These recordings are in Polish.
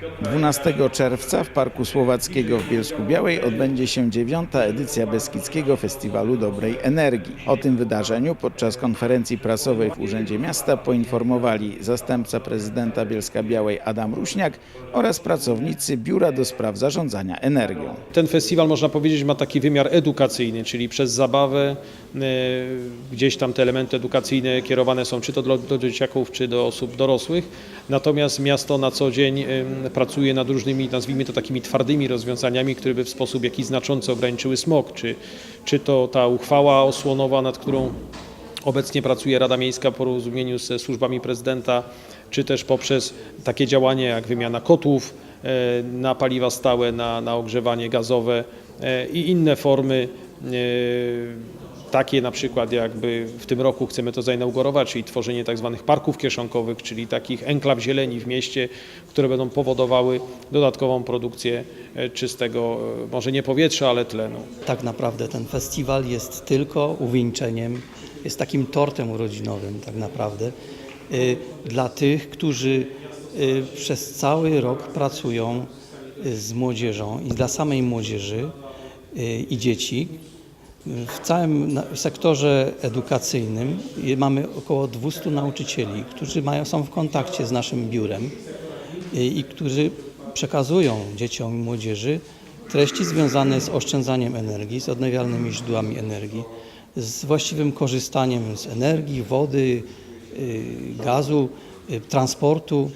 12 czerwca w Parku Słowackiego w Bielsku Białej odbędzie się dziewiąta edycja Beskidzkiego Festiwalu Dobrej Energii. O tym wydarzeniu podczas konferencji prasowej w Urzędzie Miasta poinformowali zastępca prezydenta Bielska Białej Adam Ruśniak oraz pracownicy Biura do Spraw Zarządzania Energią. Ten festiwal można powiedzieć ma taki wymiar edukacyjny, czyli przez zabawę e, gdzieś tam te elementy edukacyjne kierowane są czy to do, do dzieciaków, czy do osób dorosłych. Natomiast miasto na co dzień pracuje nad różnymi, nazwijmy to takimi twardymi rozwiązaniami, które by w sposób jakiś znaczący ograniczyły smog, czy, czy to ta uchwała osłonowa, nad którą Obecnie pracuje Rada Miejska w porozumieniu ze służbami prezydenta, czy też poprzez takie działania jak wymiana kotłów e, na paliwa stałe, na, na ogrzewanie gazowe e, i inne formy, e, takie na przykład jakby w tym roku chcemy to zainaugurować, czyli tworzenie tak zwanych parków kieszonkowych, czyli takich enklaw zieleni w mieście, które będą powodowały dodatkową produkcję e, czystego, e, może nie powietrza, ale tlenu. Tak naprawdę ten festiwal jest tylko uwieńczeniem, jest takim tortem urodzinowym tak naprawdę y, dla tych, którzy przez cały rok pracują z młodzieżą i dla samej młodzieży i dzieci. W całym sektorze edukacyjnym mamy około 200 nauczycieli, którzy mają, są w kontakcie z naszym biurem y, i którzy przekazują dzieciom i młodzieży treści związane z oszczędzaniem energii, z odnawialnymi źródłami energii, z właściwym korzystaniem z energii, wody, y, gazu, y, transportu,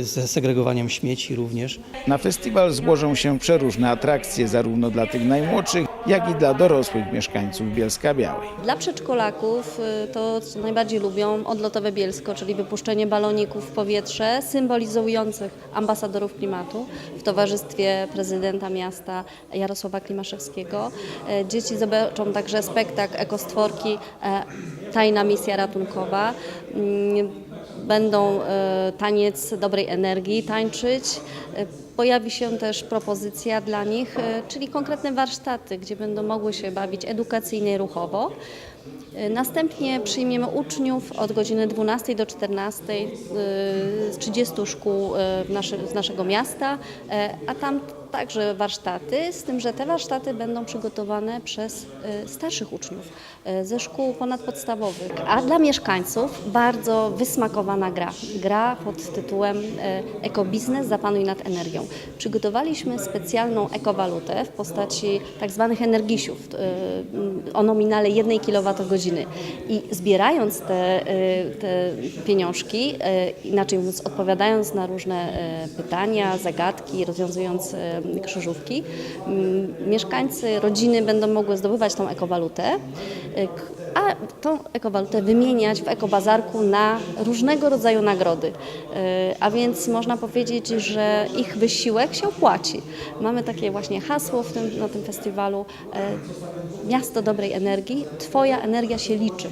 ze segregowaniem śmieci również. Na festiwal złożą się przeróżne atrakcje zarówno dla tych najmłodszych, jak i dla dorosłych mieszkańców Bielska Białej. Dla przedszkolaków y, to, co najbardziej lubią, odlotowe Bielsko, czyli wypuszczenie baloników w powietrze, symbolizujących ambasadorów klimatu w towarzystwie prezydenta miasta Jarosława Klimaszewskiego. E, Dzieci zobaczą także spektakl ekostworki Tajna misja ratunkowa. Będą e, taniec dobrej energii tańczyć. E, Pojawi się też propozycja dla nich, e, czyli konkretne warsztaty, gdzie będą mogły się bawić edukacyjnie i ruchowo. Następnie przyjmiemy uczniów od godziny 12 do 14 e, z 30 szkół z naszego miasta, a tam także warsztaty, z tym, że te warsztaty będą przygotowane przez e, starszych uczniów e, ze szkół ponadpodstawowych. A dla mieszkańców bardzo wysmakowana gra. Gra pod tytułem e, Ekobiznes zapanuj nad energią. Przygotowaliśmy specjalną ekowalutę w postaci tak zwanych energisiów e, o nominale 1 kWh i zbierając te, te pieniążki, inaczej mówiąc odpowiadając na różne pytania, zagadki, rozwiązując krzyżówki, m, mieszkańcy, rodziny będą mogły zdobywać tą ekowalutę, k- a tą ekowalutę wymieniać w ekobazarku na różnego rodzaju nagrody. E, A więc można powiedzieć, że ich wysiłek się opłaci. Mamy takie właśnie hasło tym, na tym festiwalu e, Miasto dobrej energii, Twoja energia się liczy.